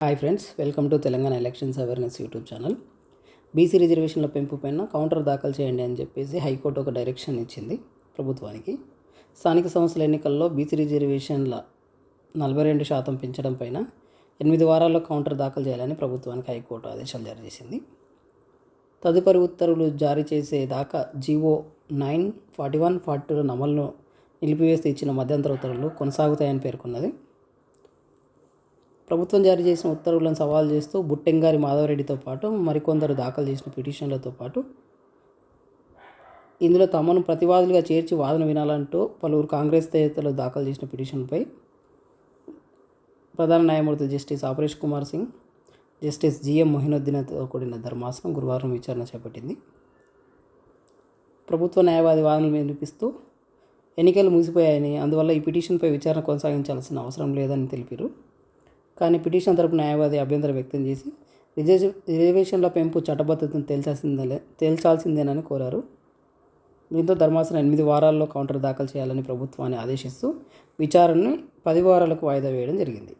Hi friends welcome to Telangana elections awareness YouTube channel. BC రిజర్వేషన్ల పెంపు పైన counter దాఖలు చేయండి అని చెప్పేసి హైకోర్టు ఒక డైరెక్షన్ ఇచ్చింది ప్రభుత్వానికి. స్థానిక సంస్థల ఎన్నికల్లో బీసీ రిజర్వేషన్ల నలభై రెండు శాతం పెంచడం పైన ఎనిమిది వారాల్లో కౌంటర్ దాఖలు చేయాలని ప్రభుత్వానికి హైకోర్టు ఆదేశాలు జారీ చేసింది. తదుపరి ఉత్తర్వులు జారీ చేసే దాకా GO nine forty one forty two అమలును నిలిపివేసి ఇచ్చిన మధ్యంతర ఉత్తర్వులు కొనసాగుతాయని పేర్కొన్నది. ప్రభుత్వం జారీ చేసిన ఉత్తర్వులను సవాల్ చేస్తూ బుట్టెంగారి మాధవరెడ్డితో పాటు మరికొందరు దాఖలు చేసిన పిటిషన్లతో పాటు ఇందులో తమను ప్రతివాదులుగా చేర్చి వాదన వినాలంటూ పలువురు కాంగ్రెస్ నేతలు దాఖలు చేసిన పిటిషన్పై ప్రధాన న్యాయమూర్తి justice Aparesh Kumar Singh justice GM మొహినుద్దీన్తో కూడిన ధర్మాసనం గురువారం విచారణ చేపట్టింది. ప్రభుత్వ న్యాయవాది వాదనలు వినిపిస్తూ ఎన్నికలు ముగిసిపోయాయని అందువల్ల ఈ పిటిషన్పై విచారణ కొనసాగించాల్సిన అవసరం లేదని తెలిపారు. కానీ పిటిషన్ తరపు న్యాయవాది అభ్యంతరం వ్యక్తం చేసి రిజర్వే రిజర్వేషన్ల పెంపు చట్టబద్ధతను తేల్చాల్సిందే తేల్చాల్సిందేనని కోరారు. దీంతో ధర్మాసనం ఎనిమిది వారాల్లో కౌంటర్ దాఖలు చేయాలని ప్రభుత్వాన్ని ఆదేశిస్తూ విచారణను పది వారాలకు వాయిదా వేయడం జరిగింది.